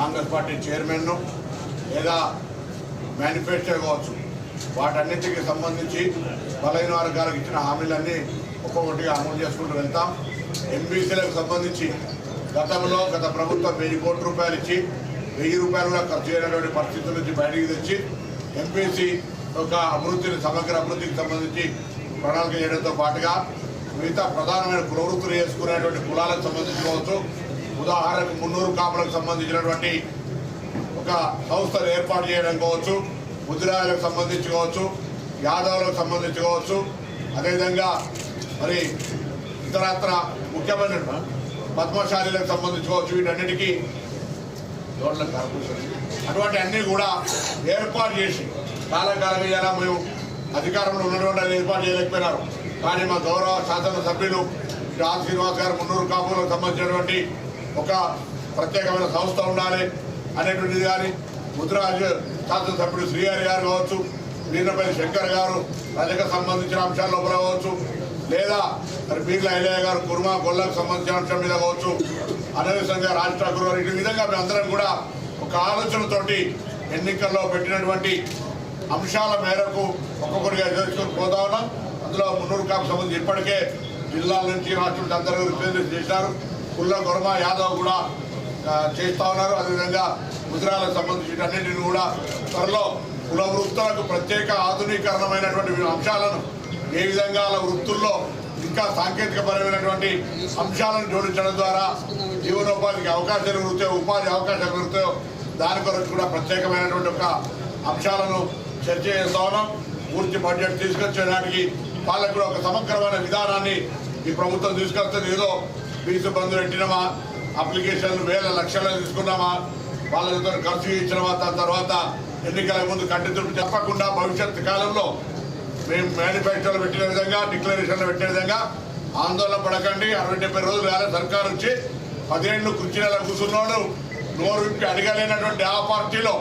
Congress party చైర్మన్ను లేదా manifesto కావచ్చు. వాటన్నిటికి సంబంధించి బలైన వర్గాలకు ఇచ్చిన హామీలన్నీ ఒక్కొక్కటిగా అమలు చేసుకుంటూ వెళ్తాం. ఎంబీసీలకు సంబంధించి గతంలో గత ప్రభుత్వం వెయ్యి కోట్ల రూపాయలు ఇచ్చి వెయ్యి రూపాయలు కూడా ఖర్చు చేయనటువంటి పరిస్థితుల నుంచి బయటికి తెచ్చి ఎంపీసీ యొక్క అభివృద్ధిని సమగ్ర అభివృద్ధికి సంబంధించి ప్రణాళిక చేయడంతో పాటుగా మిగతా ప్రధానమైన ప్రవృత్తులు చేసుకునేటువంటి కులాలకు సంబంధించి కావచ్చు ఉదాహరణకు మున్నూరు కాపులకు సంబంధించినటువంటి ఒక సంస్థను ఏర్పాటు చేయడం కావచ్చు ముద్రాలకు సంబంధించి కావచ్చు యాదవులకు సంబంధించి కావచ్చు. అదేవిధంగా మరి ఇతరత్ర ముఖ్యమైన పద్మశాలీలకు సంబంధించి కావచ్చు వీటన్నిటికీ రోడ్ల కార్పొరేషన్. అటువంటి అన్నీ కూడా ఏర్పాటు చేసి కాలకాలం ఇలా మేము అధికారంలో ఉన్నటువంటి అది ఏర్పాటు చేయలేకపోయినారు. కానీ మా గౌరవ శాసనసభ్యులు రాజ్ శ్రీనివాస్ గారు మున్నూరు కాపులకు సంబంధించినటువంటి ఒక ప్రత్యేకమైన సంస్థ ఉండాలి అనేటువంటిది కానీ ముద్రాజ్ శాసనసభ్యుడు శ్రీహరి గారు కావచ్చు వీరపల్లి శంకర్ గారు ప్రజలకు సంబంధించిన అంశాల లోపల కావచ్చు లేదా మరి పీర్ల ఐలయ్య గారు కుర్మా గొల్లకు సంబంధించిన అంశం మీద కావచ్చు అదేవిధంగా రాజ్ ఠాకూర్ గారు ఈ విధంగా మేమందరం కూడా ఒక ఆలోచనతోటి ఎన్నికల్లో పెట్టినటువంటి అంశాల మేరకు ఒక్కొక్కరిగా చేసుకొని పోతా ఉన్నాం. అందులో మున్నూరు కాపు సంబంధించి ఇప్పటికే జిల్లాల నుంచి రాష్ట్రం అందరూ రిప్రజెంట్ చేశారు. కుల్ల గొరమ యాదవ్ కూడా చేస్తా ఉన్నారు. అదేవిధంగా గుజరాలకు సంబంధించిన అన్నింటిని కూడా త్వరలో కుల వృత్తులకు ప్రత్యేక ఆధునీకరణమైనటువంటి అంశాలను ఏ విధంగా వాళ్ళ వృత్తుల్లో ఇంకా సాంకేతికపరమైనటువంటి అంశాలను జోడించడం ద్వారా జీవనోపాధికి అవకాశాలు పెరుగుతాయో ఉపాధి అవకాశాలు పెరుగుతాయో దాని కొరకు కూడా ప్రత్యేకమైనటువంటి ఒక అంశాలను చర్చ చేస్తా ఉన్నాం. పూర్తి బడ్జెట్ తీసుకొచ్చేదానికి వాళ్ళకు కూడా ఒక సమగ్రమైన విధానాన్ని ఈ ప్రభుత్వం తీసుకొస్తుంది. ఏదో ఫీజు బంధులు పెట్టినామా? అప్లికేషన్లు వేల లక్షలు తీసుకున్నామా? వాళ్ళతో ఖర్చు ఇచ్చినామా దాని తర్వాత ఎన్నికల ముందు కట్టితుడు చెప్పకుండా భవిష్యత్ కాలంలో మేము మేనిఫెస్టోలో పెట్టిన విధంగా డిక్లరేషన్లో పెట్టిన విధంగా ఆందోళన పడకండి. అరవై డెబ్బై రోజులు కాలే సర్కారు వచ్చి పదిహేను కుర్చీలలో కూర్చున్నాడు నోరు విప్పి అడగలేనటువంటి ఆ పార్టీలో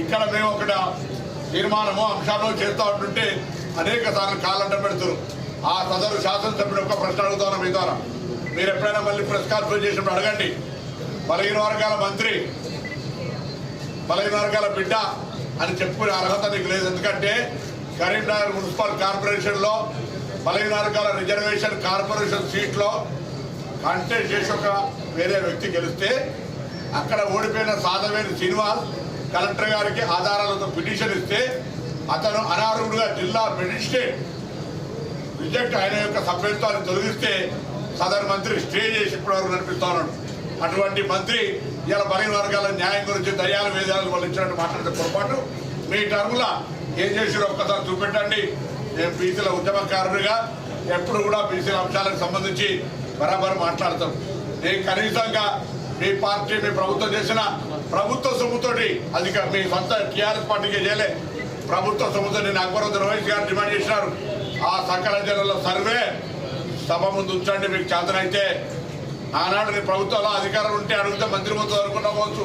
ఇక్కడ మేము ఒకట తీర్మానము అంశాలు చేస్తూ ఉంటుంటే అనేక సార్లు కాలంట పెడుతున్నారు. ఆ సదరు శాసనసభ్యుడు ఒక ప్రశ్న అడుగుతాను మీ ద్వారా. మీరు ఎప్పుడైనా మళ్ళీ ప్రెస్ కాన్ఫరెన్స్ చేసినప్పుడు అడగండి. బలహీన వర్గాల మంత్రి బలహీన వర్గాల బిడ్డ అని చెప్పుకునే అర్హత నీకు లేదు. ఎందుకంటే కరీంనగర్ మున్సిపల్ కార్పొరేషన్లో బలహీన వర్గాల రిజర్వేషన్ కార్పొరేషన్ సీట్లో కంటెస్ట్ చేసి ఒక వేరే వ్యక్తి గెలిస్తే అక్కడ ఓడిపోయిన సాధవేని శ్రీనివాస్ కలెక్టర్ గారికి ఆధారాలతో పిటిషన్ ఇస్తే అతను అనార్హుడుగా జిల్లా మెజిస్ట్రేట్ రిజెక్ట్ ఆయన యొక్క సభ్యత్వాన్ని తొలగిస్తే సదరు మంత్రి స్టే చేసి ఇప్పటివరకు నడిపిస్తా ఉన్నాడు. అటువంటి మంత్రి ఇలా బలహీన వర్గాల న్యాయం గురించి దయాల వేదాలు వాళ్ళు ఇచ్చినట్టు మాట్లాడితే పొరపాటు. మీ టర్ముల ఏం చేసిరో ఒక్కసారి చూపెట్టండి. నేను బీసీల ఉద్యమకారుడిగా ఎప్పుడు కూడా బీసీల అంశాలకు సంబంధించి బరాబర్ మాట్లాడతాం నేను కనీసంగా మీ పార్టీ మీ ప్రభుత్వం చేసిన ప్రభుత్వ సొమ్ముతోటి అది మీ సొంత టీఆర్ఎస్ పార్టీకి చేయలే. ప్రభుత్వ సొమ్ముతో నేను అక్బరుద్దీన్ రమేష్ గారు డిమాండ్ చేసినారు. ఆ సకల జనుల సర్వే సభ ముందు ఉంచండి మీకు చేతనైతే. ఆనాడు నీ ప్రభుత్వంలో అధికారం ఉంటే అడిగితే మంత్రి ముందు అనుకున్నా పోవచ్చు